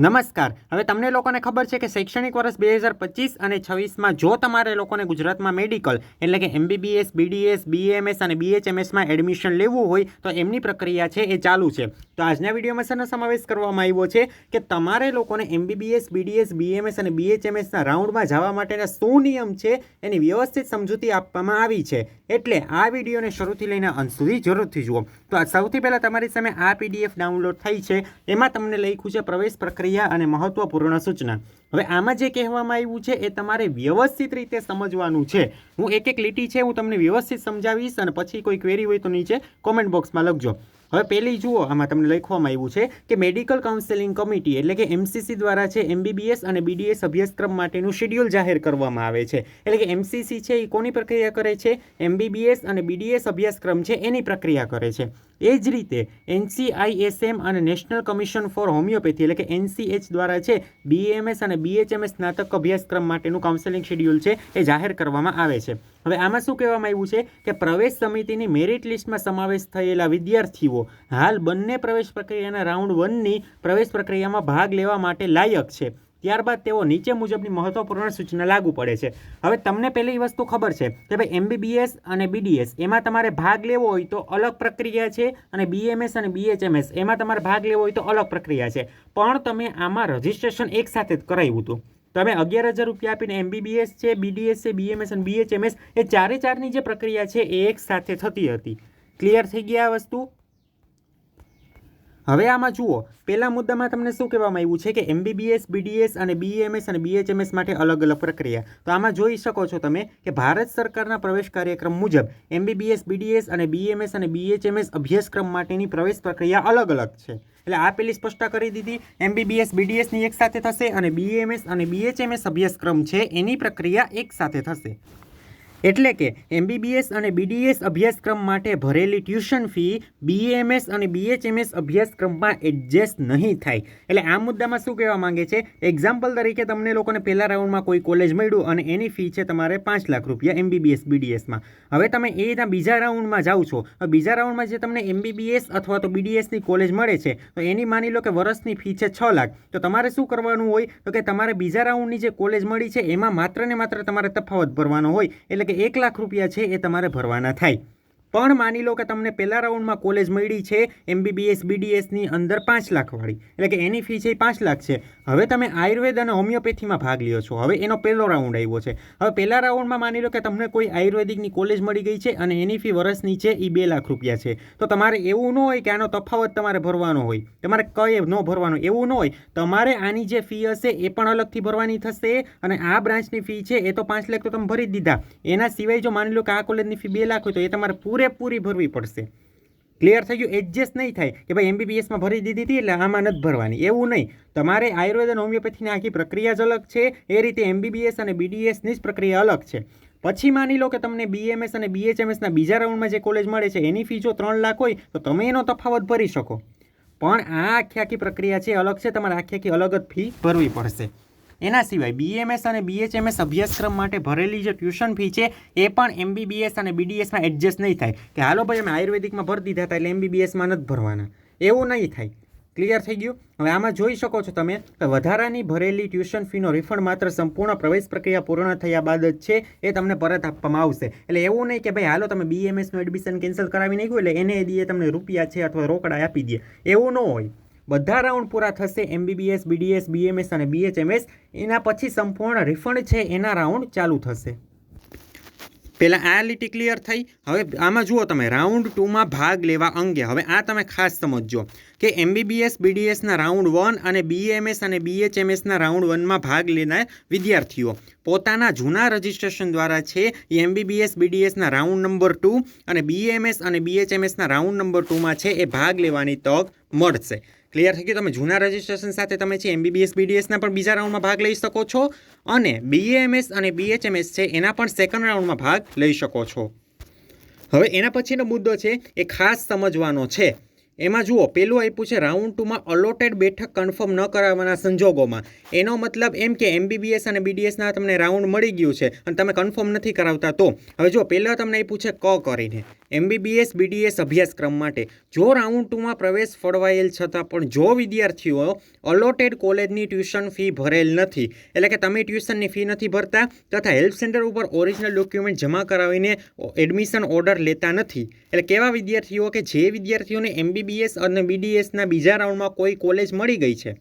નમસ્કાર. હવે તમને લોકોને ખબર છે કે શૈક્ષણિક વર્ષ બે હજાર પચીસ અને છવ્વીસમાં જો તમારે લોકોને ગુજરાતમાં મેડિકલ એટલે કે એમબીબીએસ, બીડીએસ, બીએમએસ અને બીએચએમએસમાં એડમિશન લેવું હોય તો એમની પ્રક્રિયા છે એ ચાલુ છે. તો આજના વિડીયોમાં શેનો સમાવેશ કરવામાં આવ્યો છે કે તમારે લોકોને એમબીબીએસ, બીડીએસ, બીએમએસ અને બીએચએમએસના રાઉન્ડમાં જવા માટેના શું નિયમ છે એની વ્યવસ્થિત સમજૂતી આપવામાં આવી છે. એટલે આ વિડીયોને શરૂથી લઈને અંત સુધી જરૂરથી જુઓ. તો આ સૌથી પહેલાં તમારી સામે આ પીડીએફ ડાઉનલોડ થઈ છે. એમાં તમને લખ્યું છે પ્રવેશ પ્રક્રિયા અને મહત્વપૂર્ણ સૂચના. હવે આમાં જે કહેવામાં આવ્યું છે, એ તમારે વ્યવસ્થિત રીતે સમજવાનું છે. હું એક એક લીટી છે, હું તમને વ્યવસ્થિત સમજાવીશ અને પછી કોઈ ક્વેરી હોય તો નીચે કોમેન્ટ બોક્સમાં લખજો. હવે પહેલી જુઓ, આમાં તમને લખવામાં આવ્યું છે કે મેડિકલ કાઉન્સેલિંગ કમિટી એટલે કે એમસીસી દ્વારા છે એમબીબીએસ અને બીડીએસ અભ્યાસક્રમ માટેનું શેડ્યુલ જાહેર કરવામાં આવે છે. એટલે કે એમસીસી છે એ કોની પ્રક્રિયા કરે છે? એમબીબીએસ અને બીડીએસ અભ્યાસક્રમ છે, એની પ્રક્રિયા કરે છે. એ જ રીતે એનસીઆઈએસએમ અને નેશનલ કમિશન ફોર હોમિયોપેથી એટલે કે એનસીએચ દ્વારા છે બીએમએસ અને બીએચએમએસ સ્નાતક અભ્યાસક્રમ માટેનું કાઉન્સેલિંગ શેડ્યુલ છે એ જાહેર કરવામાં આવે છે. હવે આમાં શું કહેવામાં આવ્યું છે કે પ્રવેશ સમિતિની મેરિટ લિસ્ટમાં સમાવેશ થયેલા વિદ્યાર્થીઓ હાલ બંને પ્રવેશ પ્રક્રિયાના રાઉન્ડ વનની પ્રવેશ પ્રક્રિયામાં ભાગ લેવા માટે લાયક છે. ત્યારબાદ તેઓ નીચે મુજબની મહત્વપૂર્ણ સૂચના લાગુ પડે છે. હવે તમને પહેલી વસ્તુ ખબર છે કે ભાઈ એમબીબીએસ અને બીડીએસ, એમાં તમારે ભાગ લેવો હોય તો અલગ પ્રક્રિયા છે અને બીએમએસ અને બીએચએમએસ, એમાં તમારે ભાગ લેવો હોય તો અલગ પ્રક્રિયા છે. પણ તમે આમાં રજિસ્ટ્રેશન એક સાથે જ કરાવ્યું હતું. તમે અગિયાર હજાર રૂપિયા આપીને એમબીબીએસ છે, બીડીએસ છે, બીએમએસ અને બીએચએમએસ, એ ચારે ચારની જે પ્રક્રિયા છે એ એક સાથે થતી હતી. ક્લિયર થઈ ગયા આ વસ્તુ? હવે આમાં જુઓ, પહેલા મુદ્દામાં તમને શું કહેવામાં આવ્યું છે કે એમબીબીએસ બીડીએસ અને બીએમએસ અને બીએચએમએસ માટે અલગ અલગ પ્રક્રિયા. તો આમાં જોઈ શકો છો તમે કે ભારત સરકારના પ્રવેશ કાર્યક્રમ મુજબ એમબીબીએસ બીડીએસ અને બીએમએસ અને બીએચએમએસ અભ્યાસક્રમ માટેની પ્રવેશ પ્રક્રિયા અલગ અલગ છે. એટલે આ પેલી સ્પષ્ટતા કરી દીધી. એમબીબીએસ બીડીએસની એક સાથે થશે અને બીએમએસ અને બીએચએમએસ અભ્યાસક્રમ છે એની પ્રક્રિયા એક સાથે થશે. એટલે કે એમબીબીએસ અને બીડીએસ અભ્યાસક્રમ માટે ભરેલી ટ્યુશન ફી બીએમએસ અને બીએચએમએસ અભ્યાસક્રમમાં એડજસ્ટ નહીં થાય. એટલે આ મુદ્દામાં શું કહેવા માંગે છે? એક્ઝામ્પલ તરીકે તમને લોકોને પહેલા રાઉન્ડમાં કોઈ કોલેજ મળ્યું અને એની ફી છે તમારે પાંચ લાખ રૂપિયા એમબીબીએસ બીડીએસમાં હવે તમે એ રીતના બીજા રાઉન્ડમાં જાઓ છો બીજા રાઉન્ડમાં જે તમને એમબીબીએસ અથવા તો બીડીએસની કોલેજ મળે છે, તો એની માની લો કે વર્ષની ફી છે છ લાખ. તો તમારે શું કરવાનું હોય? તો કે તમારે બીજા રાઉન્ડની જે કોલેજ મળી છે, એમાં માત્ર ને માત્ર તમારે તફાવત ભરવાનો હોય. એટલે કે એક લાખ રૂપિયા છે એ તમારે ભરવાના થાય. પણ માની લો કે તમને પહેલા રાઉન્ડમાં કોલેજ મળી છે એમબીબીએસ બીડીએસની અંદર પાંચ લાખવાળી. એટલે કે એની ફી છે એ પાંચ લાખ છે. હવે તમે આયુર્વેદ અને હોમિયોપેથીમાં ભાગ લ્યો છો. હવે એનો પહેલો રાઉન્ડ આવ્યો છે. હવે પહેલા રાઉન્ડમાં માની લો કે તમને કોઈ આયુર્વેદિકની કોલેજ મળી ગઈ છે અને એની ફી વર્ષની છે એ બે લાખ રૂપિયા છે. તો તમારે એવું ન હોય કે આનો તફાવત તમારે ભરવાનો હોય. તમારે કઈ ન ભરવાનો. એવું ન હોય. તમારે આની જે ફી હશે એ પણ અલગથી ભરવાની થશે અને આ બ્રાન્ચની ફી છે એ તો પાંચ લાખ તો તમે ભરી દીધા. એના સિવાય જો માની લો કે આ કોલેજની ફી બે લાખ હોય તો એ તમારે પૂરેપૂરી ભરવી પડશે. ક્લિયર થઈ ગયું? એડજસ્ટ નહીં થાય કે ભાઈ એમબીબીએસમાં ભરી દીધી હતી એટલે આમાં નથી ભરવાની. એવું નહીં. તમારે આયુર્વેદ અને હોમિયોપેથીની આખી પ્રક્રિયા જ અલગ છે. એ રીતે એમબીબીએસ અને બીડીએસની જ પ્રક્રિયા અલગ છે. પછી માની લો કે તમને બીએમએસ અને બીએચએમએસના બીજા રાઉન્ડમાં જે કોલેજ મળે છે, એની ફી જો ત્રણ લાખ હોય, તો તમે એનો તફાવત ભરી શકો. પણ આ આખી આખી પ્રક્રિયા છે અલગ છે. તમારે આખી આખી અલગ જ ફી ભરવી પડશે. એના સિવાય બીએમએસ અને બીએચએમએસ અભ્યાસક્રમ માટે ભરેલી જે ટ્યુશન ફી છે, એ પણ એમબીબીએસ અને બીડીએસમાં એડજસ્ટ નહીં થાય. કે હાલો ભાઈ, અમે આયુર્વેદિકમાં ભરી દીધા હતા, એટલે એમબીબીએસમાં નથી ભરવાના. એવું નહીં થાય. ક્લિયર થઈ ગયું? હવે આમાં જોઈ શકો છો તમે કે વધારાની ભરેલી ટ્યુશન ફીનો રિફંડ માત્ર સંપૂર્ણ પ્રવેશ પ્રક્રિયા પૂર્ણ થયા બાદ જ છે, એ તમને પરત આપવામાં આવશે. એટલે એવું નહીં કે ભાઈ, હાલો તમે બીએમએસનું એડમિશન કેન્સલ કરાવી નાખ્યું, એટલે એને દીએ તમને રૂપિયા છે અથવા રોકડા આપી દે. એવું ન હોય. બધા રાઉન્ડ પૂરા થશે એમબીબીએસ બીડીએસ બીએમએસ અને બીએચએમએસ એના પછી સંપૂર્ણ રિફંડ છે, એના રાઉન્ડ ચાલુ થશે. પહેલાં આ લીટી ક્લિયર થઈ. હવે આમાં જુઓ તમે, રાઉન્ડ ટુમાં ભાગ લેવા અંગે. હવે આ તમે ખાસ સમજજો કે એમબીબીએસ બીડીએસના રાઉન્ડ વન અને બીએમએસ અને બીએચએમએસના રાઉન્ડ વનમાં ભાગ લેનાર વિદ્યાર્થીઓ. પોતાના જૂના રજિસ્ટ્રેશન દ્વારા છે એ એમબીબીએસ બીડીએસના રાઉન્ડ નંબર ટુ અને બીએમએસ અને બીએચએમએસના રાઉન્ડ નંબર ટુમાં છે એ ભાગ લેવાની તક મળશે. ક્લિયર થઈ ગયું? તમે જૂના રજિસ્ટ્રેશન સાથે તમે છે એમબીબીએસ બીડીએસના પણ બીજા રાઉન્ડમાં ભાગ લઈ શકો છો અને બીએએમએસ અને બીએચએમએસ છે એના પણ સેકન્ડ રાઉન્ડમાં ભાગ લઈ શકો છો. હવે એના પછીનો મુદ્દો છે, એ ખાસ સમજવાનો છે. એમાં જુઓ, પેલું આપ્યું છે રાઉન્ડ ટુમાં અલોટેડ બેઠક કન્ફર્મ ન કરાવવાના સંજોગોમાં. એનો મતલબ એમ કે એમબીબીએસ અને બીડીએસના તમને રાઉન્ડ મળી ગયું છે અને તમે કન્ફર્મ નથી કરાવતા તો. હવે જો પહેલાં તમને આપ્યું છે ક કરીને. એમબીબીએસ, બીડીએસ અભ્યાસક્રમ માટે. જો રાઉન્ડ ટુમાં પ્રવેશ ફળવાયેલ છતાં પણ જો વિદ્યાર્થીઓ અલોટેડ કોલેજની ટ્યુશન ફી ભરેલ નથી, એટલે કે તમે ટ્યુશનની ફી નથી ભરતા તથા હેલ્પ સેન્ટર ઉપર ઓરિજિનલ ડોક્યુમેન્ટ જમા કરાવીને એડમિશન ઓર્ડર લેતા નથી, એટલે કેવા વિદ્યાર્થીઓ કે જે વિદ્યાર્થીઓને એમબીબીએસ અને બીડીએસના બીજા રાઉન્ડમાં કોઈ કોલેજ મળી ગઈ છે?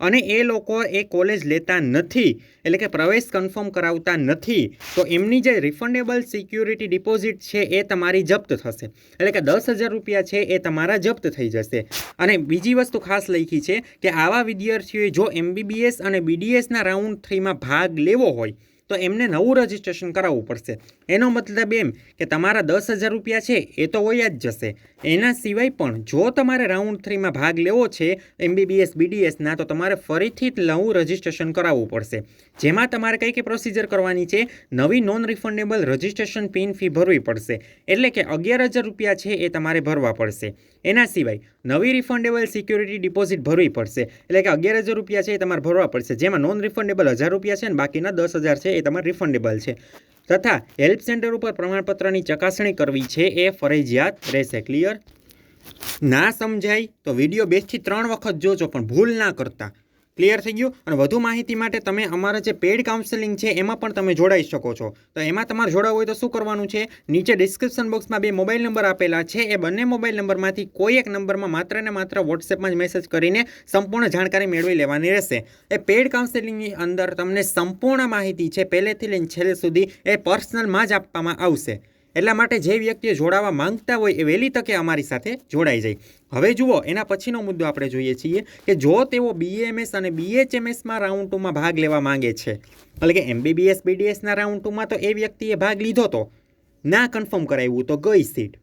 અને એ લોકો એ કોલેજ લેતા નથી, એટલે કે પ્રવેશ કન્ફર્મ કરાવતા નથી, તો એમની જે રિફંડેબલ સિક્યુરિટી ડિપોઝિટ છે એ તમારી જપ્ત થશે. એટલે કે દસ હજાર રૂપિયા છે એ તમારા જપ્ત થઈ જશે. અને બીજી વસ્તુ ખાસ લખી છે કે આવા વિદ્યાર્થીઓએ જો એમબીબીએસ અને બીડીએસના રાઉન્ડ થ્રીમાં ભાગ લેવો હોય તો એમને નવું રજિસ્ટ્રેશન કરાવવું પડશે. એનો મતલબ એમ કે તમારા દસ હજાર રૂપિયા છે, એ તો હોય જ જશે. એના સિવાય પણ જો તમારે રાઉન્ડ થ્રીમાં ભાગ લેવો છે, એમબીબીએસ બીડીએસના તો તમારે ફરીથી નવું રજિસ્ટ્રેશન કરાવવું પડશે. જેમાં તમારે કઈ કઈ પ્રોસિજર કરવાની છે, નવી non refundable registration pin fee ભરવી પડશે. એટલે કે અગિયાર હજાર રૂપિયા છે એ તમારે ભરવા પડશે. એના સિવાય નવી રિફંડેબલ સિક્યુરિટી ડિપોઝિટ ભરવી પડશે. એટલે કે અગિયાર હજાર રૂપિયા છે એ તમારે ભરવા પડશે. જેમાં નોન રિફંડેબલ હજાર રૂપિયા છે અને બાકીના દસ હજાર છે એ તમારે રિફંડેબલ છે. તથા હેલ્પ સેન્ટર ઉપર પ્રમાણપત્રની ચકાસણી કરવી છે એ ફરજિયાત રહેશે. ક્લિયર ના સમજાય તો વીડિયો બેથી ત્રણ વખત જોજો, પણ ભૂલ ના કરતા. ક્લિયર થઈ ગયું? અને વધુ માહિતી માટે તમે અમારા જે પેડ કાઉન્સેલિંગ છે, એમાં પણ તમે જોડાઈ શકો છો. તો એમાં તમારે જોડાવવું હોય તો શું કરવાનું છે? નીચે ડિસ્ક્રિપ્શન બોક્સમાં બે મોબાઈલ નંબર આપેલા છે. એ બંને મોબાઈલ નંબરમાંથી કોઈ એક નંબરમાં માત્ર ને માત્ર વોટ્સએપમાં જ મેસેજ કરીને સંપૂર્ણ જાણકારી મેળવી લેવાની રહેશે. એ પેડ કાઉન્સેલિંગની અંદર તમને સંપૂર્ણ માહિતી છે. પહેલેથી લઈને છેલ્લે સુધી એ પર્સનલમાં જ આપવામાં આવશે. એટલા માટે જે વ્યક્તિએ જોડાવા માંગતા હોય એ વહેલી તકે અમારી સાથે જોડાઈ જાય. હવે જુઓ, એના પછીનો મુદ્દો આપણે જોઈએ છીએ કે જો તેઓ બીએમએસ અને બીએચએમએસમાં રાઉન્ડ ટુમાં ભાગ લેવા માંગે છે, એટલે કે એમબીબીએસ બીડીએસના રાઉન્ડ ટુમાં તો એ વ્યક્તિએ ભાગ લીધો તો? ના, કન્ફર્મ કરાવ્યું તો ગઈ સીટ.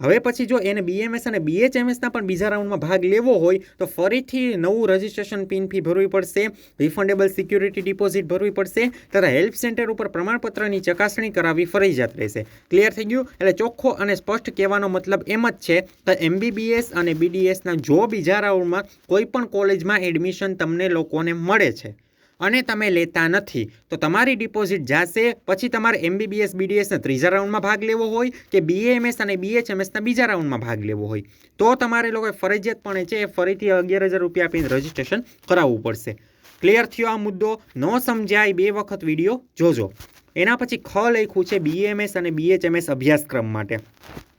હવે પછી જો એને બીએમએસ અને બીએચએમએસના પણ બીજા રાઉન્ડમાં ભાગ લેવો હોય, તો ફરીથી નવું રજિસ્ટ્રેશન પિન ફી ભરવી પડશે રિફંડેબલ સિક્યુરિટી ડિપોઝિટ ભરવી પડશે, તથા હેલ્પ સેન્ટર ઉપર પ્રમાણપત્રની ચકાસણી કરાવવી ફરજિયાત રહેશે. ક્લિયર થઈ ગયું? એટલે ચોખ્ખો અને સ્પષ્ટ કહેવાનો મતલબ એમ જ છે કે એમબીબીએસ અને બીડીએસના જો બીજા રાઉન્ડમાં કોઈ પણ કોલેજમાં એડમિશન તમને લોકોને મળે છે. અને તમે લેતા નથી. તો તમારી ડિપોઝિટ જશે, પછી તમારે એમબીબીએસ બીડીએસના ત્રીજા રાઉન્ડમાં ભાગ લેવો હોય કે બીએમએસ અને બીએચએમએસના બીજા રાઉન્ડમાં ભાગ લેવો હોય. તો તમારે લોકોએ ફરજિયાતપણે છે એ ફરીથી અગિયાર હજાર રૂપિયા આપીને રજિસ્ટ્રેશન કરાવવું પડશે. ક્લિયર થયો આ મુદ્દો? ન સમજાય બે વખત વીડિયો જોજો. એના પછી ખ લખ્યું છે બીએમએસ અને બીએચએમએસ અભ્યાસક્રમ માટે.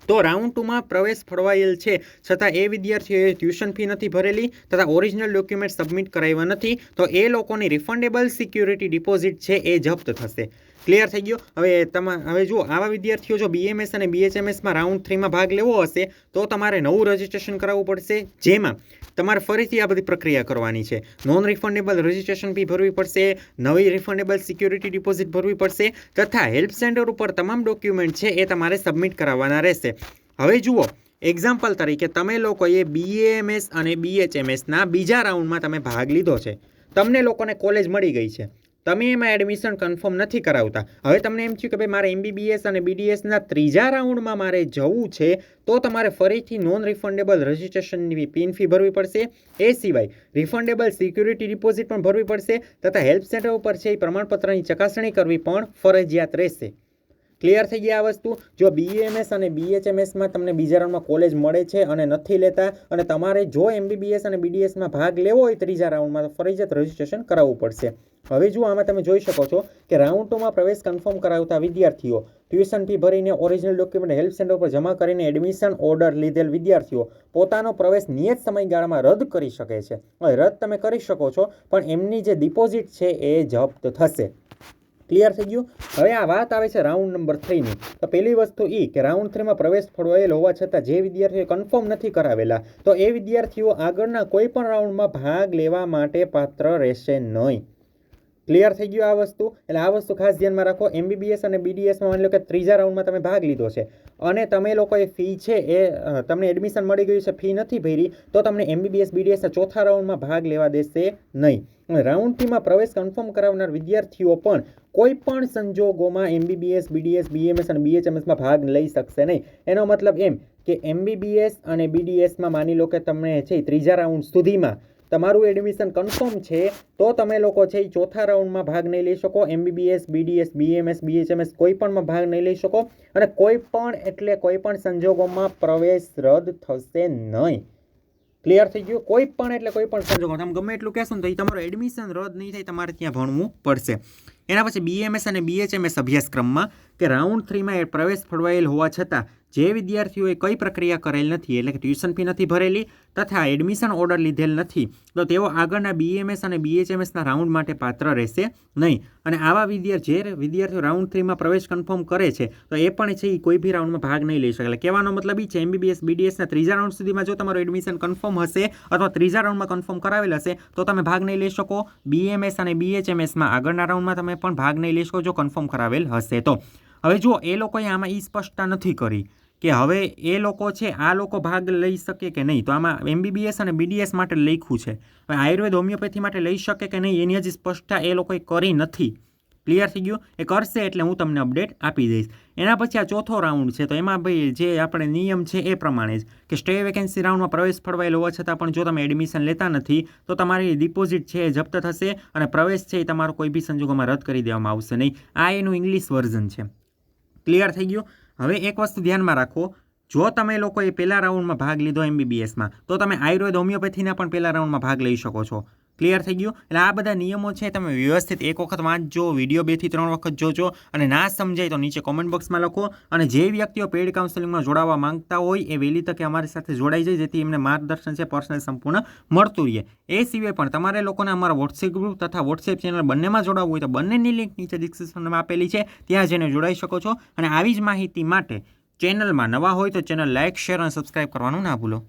તો રાઉન્ડ ટુમાં પ્રવેશ ફળવાયેલ છે. છતાં એ વિદ્યાર્થીઓએ ટ્યુશન ફી નથી ભરેલી તથા ઓરિજિનલ ડોક્યુમેન્ટ સબમિટ કરાવ્યા નથી. તો એ લોકોની રિફંડેબલ સિક્યુરિટી ડિપોઝિટ છે એ જપ્ત થશે. ક્લિયર થઈ ગયો. હવે તમા, હવે જુઓ, આવા વિદ્યાર્થીઓ જો બીએમએસ અને બીએચએમએસમાં રાઉન્ડ થ્રીમાં ભાગ લેવો હશે, તો તમારે નવું રજિસ્ટ્રેશન કરાવવું પડશે, જેમાં તમારે ફરીથી આ બધી પ્રક્રિયા કરવાની છે. નોન રિફંડેબલ રજિસ્ટ્રેશન ફી ભરવી પડશે, નવી રિફંડેબલ સિક્યુરિટી ડિપોઝિટ ભરવી પડશે, તથા હેલ્પ સેન્ટર ઉપર તમામ ડોક્યુમેન્ટ છે એ તમારે સબમિટ કરાવવાના રહેશે. હવે જુઓ એક્ઝામ્પલ તરીકે તમે લોકોએ બીએએમએસ અને બીએચએમએસના બીજા રાઉન્ડમાં તમે ભાગ લીધો છે. તમને લોકોને કોલેજ મળી ગઈ છે. તમે એમાં એડમિશન કન્ફર્મ નથી કરાવતા. હવે તમને એમ થયું કે ભાઈ મારે એમબીબીએસ અને બીડીએસના ત્રીજા રાઉન્ડમાં મારે જવું છે, તો તમારે ફરીથી નોન રિફંડેબલ રજિસ્ટ્રેશનની પિન ફી ભરવી પડશે. એ સિવાય રિફંડેબલ સિક્યુરિટી ડિપોઝિટ પણ ભરવી પડશે, તથા હેલ્પ સેન્ટર ઉપર છે એ પ્રમાણપત્રની ચકાસણી કરવી પણ ફરજિયાત રહેશે. ક્લિયર થઈ ગયા આ વસ્તુ. જો બીએમએસ અને બીએચએમએસમાં તમને બીજા રાઉન્ડમાં કોલેજ મળે છે અને નથી લેતા, અને તમારે જો એમબીબીએસ અને બીડીએસમાં ભાગ લેવો હોય ત્રીજા રાઉન્ડમાં તો ફરજિયાત રજિસ્ટ્રેશન કરાવવું પડશે. હવે જુઓ, આમાં તમે જોઈ શકો છો કે રાઉન્ડ ટુમાં પ્રવેશ કન્ફર્મ કરાવતા વિદ્યાર્થીઓ ટ્યુશન ફી ભરીને ઓરિજિનલ ડોક્યુમેન્ટ હેલ્પ સેન્ટર પર જમા કરીને એડમિશન ઓર્ડર લીધેલ વિદ્યાર્થીઓ, પોતાનો પ્રવેશ નિયત સમયગાળામાં રદ કરી શકે છે. રદ તમે કરી શકો છો, પણ એમની જે ડિપોઝિટ છે એ જપ્ત થશે. ક્લિયર થઈ ગયું? હવે આ વાત આવે છે રાઉન્ડ નંબર થ્રીની તો પહેલી વસ્તુ એ કે રાઉન્ડ થ્રીમાં પ્રવેશ ફળવાયેલ હોવા છતાં જે વિદ્યાર્થીઓ કન્ફર્મ નથી કરાવેલા, તો એ વિદ્યાર્થીઓ આગળના કોઈ પણ રાઉન્ડમાં ભાગ લેવા માટે પાત્ર રહેશે નહીં. ક્લિયર થઈ ગયું આ વસ્તુ. એટલે આ વસ્તુ ખાસ ધ્યાનમાં રાખો. એમબીબીએસ અને બીડીએસમાં માની લો કે ત્રીજા રાઉન્ડમાં તમે ભાગ લીધો છે. અને તમે લોકોએ ફી છે એ તમને એડમિશન મળી ગયું છે, ફી નથી ભરી, તો તમને એમબીબીએસ બીડીએસના ચોથા રાઉન્ડમાં ભાગ લેવા દેશે નહીં. અને રાઉન્ડ થ્રીમાં પ્રવેશ કન્ફર્મ કરાવનાર વિદ્યાર્થીઓ પણ કોઈ પણ સંજોગોમાં એમબીબીએસ બીડીએસ બીએમએસ અને બીએચએમએસમાં ભાગ લઈ શકશે નહીં. એનો મતલબ એમ કે એમબીબીએસ અને બીડીએસમાં માની લો કે તમને છે ત્રીજા રાઉન્ડ સુધીમાં તમારું એડમિશન કન્ફર્મ છે, તો તમે લોકો છે એ ચોથા રાઉન્ડમાં ભાગ નહીં લઈ શકો. એમબીબીએસ બીડીએસ બીએમએસ બીએચએમએસ કોઈ પણમાં ભાગ નહીં લઈ શકો અને કોઈ પણ એટલે કોઈ પણ સંજોગોમાં પ્રવેશ રદ થશે નહીં. ક્લિયર થઈ ગયું? કોઈ પણ એટલે કોઈ પણ સંજોગો તમે ગમે એટલું કહેશો ને તો એ તમારું એડમિશન રદ નહીં થાય, તમારે ત્યાં ભણવું પડશે. એના પછી બીએમએસ અને બીએચએમએસ અભ્યાસક્રમમાં કે રાઉન્ડ થ્રીમાં એ પ્રવેશ ફળવાયેલ હોવા છતાં જે વિદ્યાર્થીઓએ કઈ પ્રક્રિયા કરેલ નથી, એટલે કે ટ્યુશન ફી નથી ભરેલી તથા એડમિશન ઓર્ડર લીધેલ નથી, તો તેઓ આગળના બીએમએસ અને બીએચએમએસના રાઉન્ડ માટે પાત્ર રહેશે નહીં. અને આવા વિદ્યાર્થી જે વિદ્યાર્થીઓ રાઉન્ડ થ્રીમાં પ્રવેશ કન્ફર્મ કરે છે, તો એ પણ છે એ કોઈ બી રાઉન્ડમાં ભાગ નહીં લઈ શકે. એટલે કહેવાનો મતલબ એ છે એમબીબીએસ બીડીએસના ત્રીજા રાઉન્ડ સુધીમાં જો તમારું એડમિશન કન્ફર્મ હશે અથવા ત્રીજા રાઉન્ડમાં કન્ફર્મ કરાવેલ હશે, તો તમે ભાગ નહીં લઈ શકો. બીએમએસ અને બીએચએમએસમાં આગળના રાઉન્ડમાં તમે પણ ભાગ નહીં લઈ શકો જો કન્ફર્મ કરાવેલ હશે તો. હવે જુઓ, એ લોકોએ આમાં એ સ્પષ્ટતા નથી કરી કે હવે એ લોકો છે, આ લોકો ભાગ લઈ શકે કે નહીં. તો આમાં એમબીબીએસ અને બીડીએસ માટે લખ્યું છે. હવે આયુર્વેદ હોમિયોપેથી માટે લઈ શકે કે નહીં, એની હજી સ્પષ્ટતા એ લોકોએ કરી નથી. ક્લિયર થઈ ગયું? એ કરશે એટલે હું તમને અપડેટ આપી દઈશ. એના પછી આ ચોથો રાઉન્ડ છે, તો એમાં ભાઈ જે આપણે નિયમ છે એ પ્રમાણે જ કે સ્ટે વેકેન્સી રાઉન્ડમાં પ્રવેશ ફળવાયેલો હોવા છતાં પણ જો તમે એડમિશન લેતા નથી, તો તમારી ડિપોઝિટ છે એ જપ્ત થશે અને પ્રવેશ છે એ તમારો કોઈ બી સંજોગોમાં રદ કરી દેવામાં આવશે નહીં. આ એનું ઇંગ્લિશ વર્ઝન છે. ક્લિયર થઈ ગયું? હવે એક વસ્તુ ધ્યાનમાં રાખો. જો તમે લોકોએ પહેલા રાઉન્ડમાં ભાગ લીધો એમબીબીએસમાં તો તમે આયુર્વેદ હોમિયોપેથીના પણ પહેલા રાઉન્ડમાં ભાગ લઈ શકો છો. ક્લિયર થઈ ગયું. એટલે આ બધા નિયમો છે, તમે વ્યવસ્થિત એક વખત વાંચજો વીડિયો બેથી ત્રણ વખત જોજો અને ના સમજાય તો નીચે કોમેન્ટ બોક્સમાં લખો. અને જે વ્યક્તિઓ પેઇડ કાઉન્સેલિંગમાં જોડાવા માંગતા હોય એ વહેલી તકે અમારી સાથે જોડાઈ જાય, જેથી એમને માર્ગદર્શન છે પર્સનલ સંપૂર્ણ મળતું રહે. એ સિવાય પણ તમારે લોકોને અમારા વોટ્સએપ ગ્રુપ તથા વોટ્સએપ ચેનલ બંનેમાં જોડાવવું હોય તો બંનેની લિંક નીચે ડિસ્ક્રિપ્શનમાં આપેલી છે. ત્યાં જઈને જોડાઈ શકો છો. અને આવી જ માહિતી માટે ચેનલમાં નવા હોય તો ચેનલ લાઇક શેર અને સબસ્ક્રાઇબ કરવાનું ના ભૂલો.